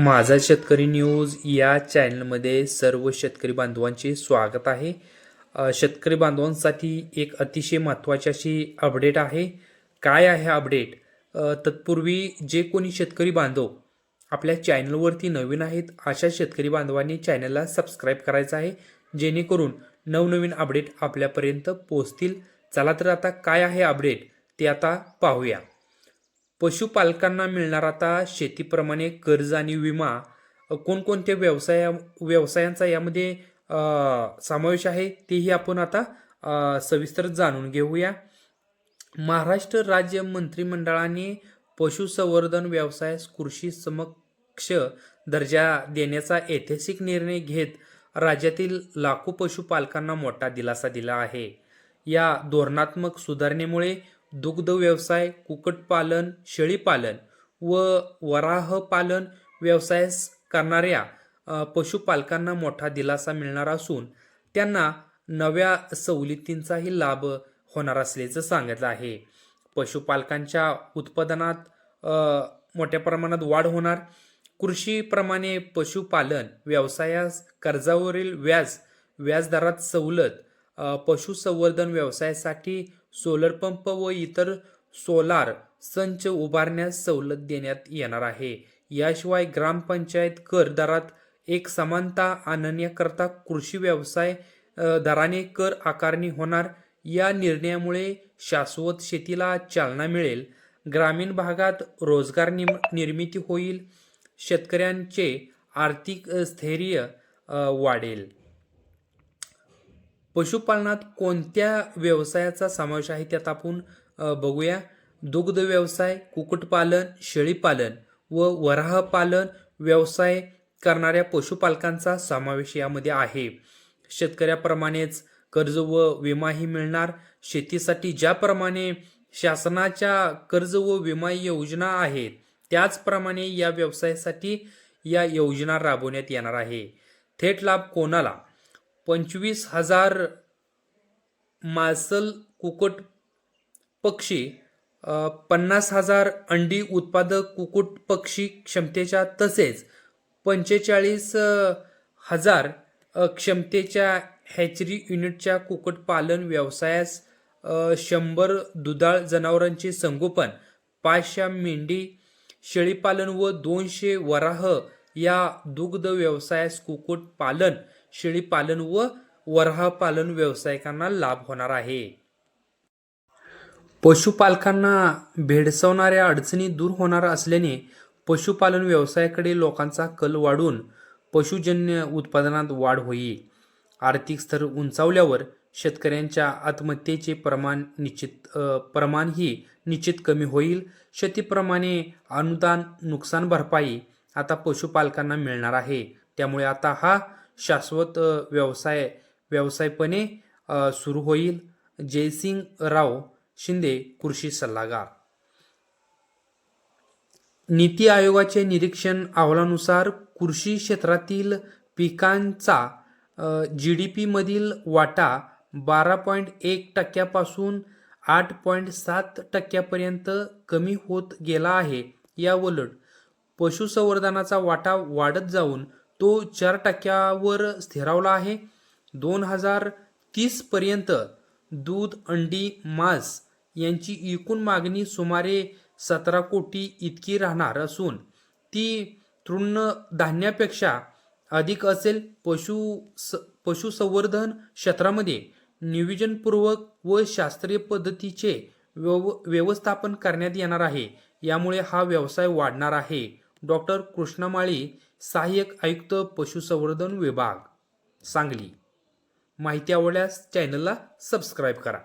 माझा शेतकरी न्यूज या चॅनलमध्ये सर्व शेतकरी बांधवांचे स्वागत आहे. शेतकरी बांधवांसाठी एक अतिशय महत्त्वाची अशी अपडेट आहे. काय आहे अपडेट? तत्पूर्वी जे कोणी शेतकरी बांधव आपल्या चॅनलवरती नवीन आहेत अशा शेतकरी बांधवांनी चॅनलला सबस्क्राईब करायचं आहे. जेणेकरून नवनवीन अपडेट आपल्यापर्यंत पोहोचतील. चला तर आता काय आहे अपडेट ते आता पाहूया. पशुपालकांना मिळणार आता शेतीप्रमाणे कर्ज आणि विमा कोणकोणत्या व्यवसाया व्यवसायांचा यामध्ये समावेश आहे तेही आपण आता सविस्तर जाणून घेऊया. महाराष्ट्र राज्य मंत्रिमंडळाने पशुसंवर्धन व्यवसायास कृषी समक्ष दर्जा देण्याचा ऐतिहासिक निर्णय घेत राज्यातील लाखो पशुपालकांना मोठा दिलासा दिला आहे. या धोरणात्मक सुधारणेमुळे दुग्ध व्यवसाय कुक्कुटपालन शेळीपालन व वराहपालन व्यवसायास करणाऱ्या पशुपालकांना मोठा दिलासा मिळणार असून त्यांना नव्या सवलतींचाही लाभ होणार असल्याचं सांगितलं आहे. पशुपालकांच्या उत्पादनात मोठ्या प्रमाणात वाढ होणार. कृषीप्रमाणे पशुपालन व्यवसायास कर्जावरील व्याज व्याजदरात सवलत पशुसंवर्धन व्यवसायासाठी सोलर पंप व इतर सोलार संच उभारण्यास सवलत देण्यात येणार आहे. याशिवाय ग्रामपंचायत कर दरात एक समानता आणण्याकरता कृषी व्यवसाय दराने कर आकारणी होणार. या निर्णयामुळे शाश्वत शेतीला चालना मिळेल. ग्रामीण भागात रोजगार निम निर्मिती होईल. शेतकऱ्यांचे आर्थिक स्थैर्य वाढेल. पशुपालनात कोणत्या व्यवसायाचा समावेश आहे त्यात आपण बघूया. दुग्ध व्यवसाय कुक्कुटपालन शेळीपालन व वराहपालन व्यवसाय करणाऱ्या पशुपालकांचा समावेश यामध्ये आहे. शेतकऱ्याप्रमाणेच कर्ज व विमाही मिळणार. शेतीसाठी ज्याप्रमाणे शासनाच्या कर्ज व विमा योजना आहेत त्याचप्रमाणे या व्यवसायासाठी या योजना राबवण्यात येणार आहे. थेट लाभ कोणाला? पंचवीस हजार मासल कुक्कुट पक्षी पन्नास हजार अंडी उत्पादक कुक्कुट पक्षी क्षमतेच्या तसेच पंचेचाळीस हजार क्षमतेच्या हॅचरी युनिटच्या कुक्कुटपालन व्यवसायास शंभर दुधाळ जनावरांचे संगोपन पाचशे मेंढी शेळीपालन व दोनशे वराह या दुग्ध व्यवसायास कुक्कुटपालन शेळीपालन व वरहापालन व्यावसायिकांना लाभ होणार आहे. पशुपालकांना भेडसावणाऱ्या अडचणी दूर होणार असल्याने पशुपालन व्यवसायाकडे लोकांचा कल वाढून पशुजन्य उत्पादनात वाढ होईल. आर्थिक स्तर उंचावल्यावर शेतकऱ्यांच्या आत्महत्येचे प्रमाण निश्चित प्रमाणही निश्चित कमी होईल. शेतीप्रमाणे अनुदान नुकसान भरपाई आता पशुपालकांना मिळणार आहे. त्यामुळे आता हा शाश्वत व्यवसाय व्यवसायपणे सुरू होईल. जयसिंग राव शिंदे कृषी सल्लागार. नीती आयोगाचे निरीक्षण अहवालानुसार कृषी क्षेत्रातील पिकांचा जी डी पीमधील वाटा बारा पॉईंट एक टक्क्यापासून आठ पॉईंट सात टक्क्यापर्यंत कमी होत गेला आहे. याउलट पशुसंवर्धनाचा वाटा वाढत जाऊन तो चार टक्क्यावर स्थिरावला आहे. दोन हजार तीसपर्यंत दूध अंडी मांस यांची एकूण मागणी सुमारे सतरा कोटी इतकी राहणार असून ती तृणधान्यापेक्षा अधिक असेल. पशु स पशुसंवर्धन क्षेत्रामध्ये नियोजनपूर्वक व शास्त्रीय पद्धतीचे व्यव व्यवस्थापन करण्यात येणार आहे. यामुळे हा व्यवसाय वाढणार आहे. डॉक्टर कृष्णमाळी सहाय्यक आयुक्त पशुसंवर्धन विभाग सांगली. माहिती आवडल्यास चॅनलला सबस्क्राईब करा.